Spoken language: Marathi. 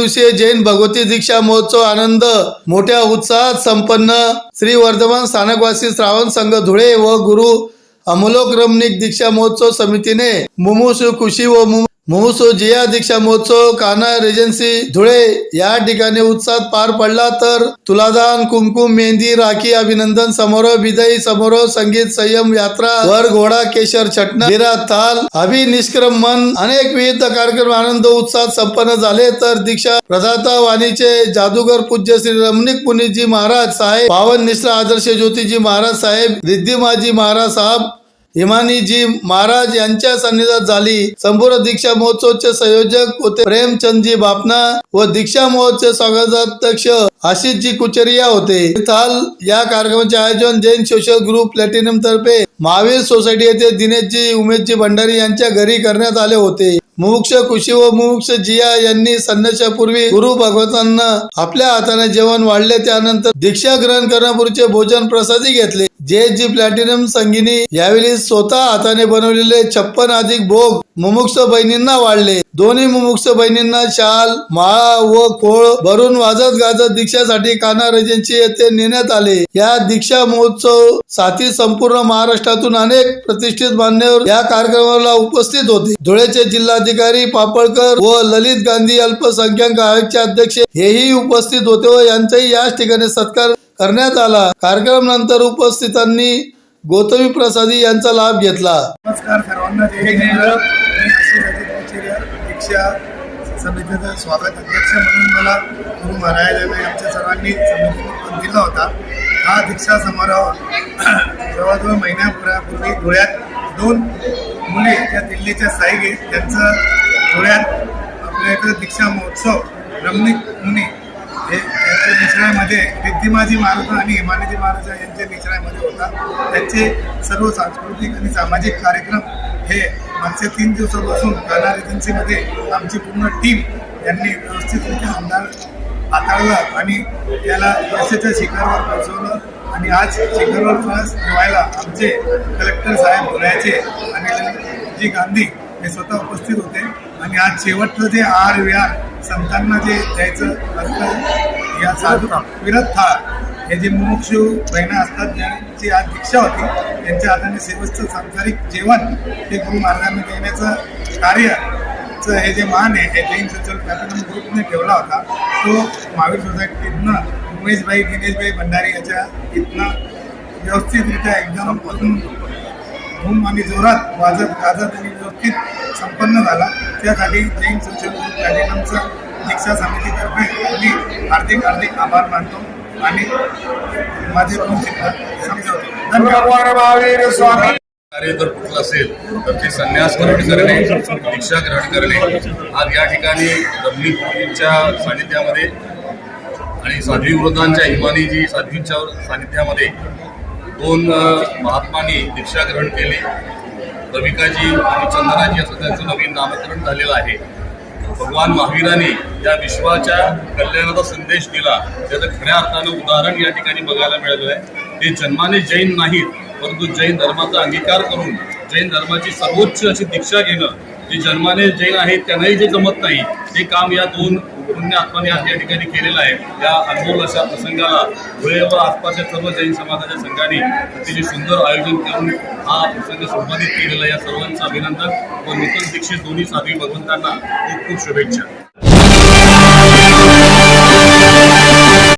दिवसीय जैन भगवती दीक्षा महोत्सव आनंद मोठ्या उत्साहात संपन्न. श्री वर्धमान स्थानकवासी श्रावण संघ धुळे व गुरु अमलोक रमणीक दीक्षा महोत्सव समितीने मुमुसु खुशी व मुमु- जिया दीक्षा महोत्सव काना रेजन्सी धुळे या ठिकाणी उत्साहात पार पडला तर तुलादान कुमकुम मेहंदी राखी अभिनंदन समारोह विजयी समारोह संगीत संयम यात्रा वर घोडा केशर छटना वीरा ताल अभिनिष्क्रम मन अनेक विविध कार्यक्रम आनंद उत्साहात संपन्न झाले तर दीक्षा प्रदाता वाणीचे जादूगर पूज्य श्री रमणीक पुनीजी महाराज साहेब पावन निश्रा आदर्श ज्योतिजी महाराज साहेब रिद्धिमाजी महाराज साहेब हिमानीजी महाराज यांच्या सन्निधात झाली. संपूर्ण दीक्षा महोत्सवचे संयोजक होते प्रेमचंदजी बापना व दीक्षा महोत्सव स्वागताध्यक्ष आशिषजी कुचरिया होते. या कार्यक्रमाचे आयोजन जैन सोशल ग्रुप प्लॅटिनम तर्फे महावीर सोसायटी येथे दिनेशजी उमेशजी भंडारी यांच्या घरी करण्यात आले होते. मुमुक्ष कुशी व मुमुक्ष जिया यांनी संन्यासापूर्वी गुरु भगवतांना आपल्या हाताने जेवण वाढले. त्यानंतर दीक्षा ग्रहण करण्यापूर्वीचे भोजन प्रसादी घेतले. जे जी प्लॅटिनम संगीनी यावेळी स्वतः हाताने बनवलेले छप्पन अधिक भोग मुमुक्ष बहिणींना वाढले. दोन्ही मुमुक्ष बहिणींना शाल माळा व खोळ भरून वाजत गाजत दीक्षासाठी काना रजेंची येथे नेण्यात आले. या दीक्षा महोत्सव साथी संपूर्ण महाराष्ट्रातून अनेक प्रतिष्ठित मान्यवर या कार्यक्रमाला उपस्थित होते. धुळेचे जिल्हाधिकारी पापळकर व ललित गांधी अल्पसंख्याक आयोगचे अध्यक्ष हेही उपस्थित होते व यांचाही याच ठिकाणी सत्कार करण्यात आला. कार्यक्रम नंतर उपस्थितांनी गौतमी प्रसादी यांचा लाभ घेतला. नमस्कार सर्वांना. समितीचा स्वागत अध्यक्ष म्हणून मला गुरु महाराजांनी आमच्या सर्वांनी दिला होता. हा दीक्षा समारोह जवळजवळ महिन्यापूर्वी धुळ्यात दोन मुले या दिल्लीच्या साईगे त्यांचं धुळ्यात आपल्या इकडे दीक्षा महोत्सव रमणीक मुनी हे यांच्या निश्रयामध्ये रिद्धिमाजी महाराज आणि हिमालयजी महाराज यांच्या निश्रयामध्ये होता. त्यांचे सर्व सांस्कृतिक आणि सामाजिक कार्यक्रम हे मागच्या तीन दिवसापासून गाणार एजन्सीमध्ये आमची पूर्ण टीम यांनी व्यवस्थितरित्या आमदार हाताळलं आणि त्याला यशाच्या शिखरावर पोहोचवलं आणि आज शिखरावर त्रास ठेवायला आमचे कलेक्टर साहेब धुळ्याचे आणि जी गांधी हे स्वतः उपस्थित होते. आणि आज शेवटचं जे आर विहार संतांना जे द्यायचं असतं या साधू विरत थाळ. हे जे मुमुक्षू बहिणा असतात ज्यांची आज दीक्षा होती त्यांच्या हाताने सेवस्चं सांसारिक जेवण हे गुरु महाराजांना देण्याचं कार्य चं हे जे मान आहे हे जैन सोशल प्लॅटिनम ग्रुपने ठेवला होता. तो महावीर सोसायटीतनं उमेशभाई दिनेशभाई भंडारी याच्या इथनं व्यवस्थितरित्या एकदम अजून धूम आणि जोरात वाजत गाजत आणि व्यवस्थित संपन्न झाला. त्यासाठी जैन सोशल ग्रुप प्लॅटिनमचं दीक्षा समितीतर्फे मी हार्दिक हार्दिक आभार मानतो आणि माझे दोन शब्द समजवतो. धन्यवाद. कार्य जर कुठलं असेल तर ते संन्यास ग्रहण करणे दीक्षा ग्रहण करणे. आज या ठिकाणी रमणीच्या सानिध्यामध्ये आणि साध्वी वृद्धांच्या हिमानीजी साध्वींच्या सानिध्यामध्ये दोन महात्मांनी दीक्षा ग्रहण केली. रविकाजी आणि चंदनाजी असं त्यांचं नवीन नामकरण झालेलं आहे. भगवान महावीराने या विश्वाच्या कल्याणाचा संदेश दिला. त्याचं खऱ्या अर्थानं उदाहरण या ठिकाणी बघायला मिळालं आहे. ते जन्माने जैन नाहीत परंतु जैन धर्माचा अंगीकार करून जैन धर्माची सर्वोच्च अशी दीक्षा घेणं. जे जन्माने जैन आहेत त्यांनाही जे जमत नाही ते काम या दोन पुण्य आत्माने या ठिकाणी केलेलं आहे या अनमोल अशा प्रसंगाला धुळे व आसपासच्या सर्व जैन समाजाच्या संघाने अतिशय सुंदर आयोजन करून हा प्रसंग संपादित केलेला आहे. या सर्वांचं अभिनंदन व नूतन दीक्षित दोन्ही साधवी भगवंतांना खूप खूप शुभेच्छा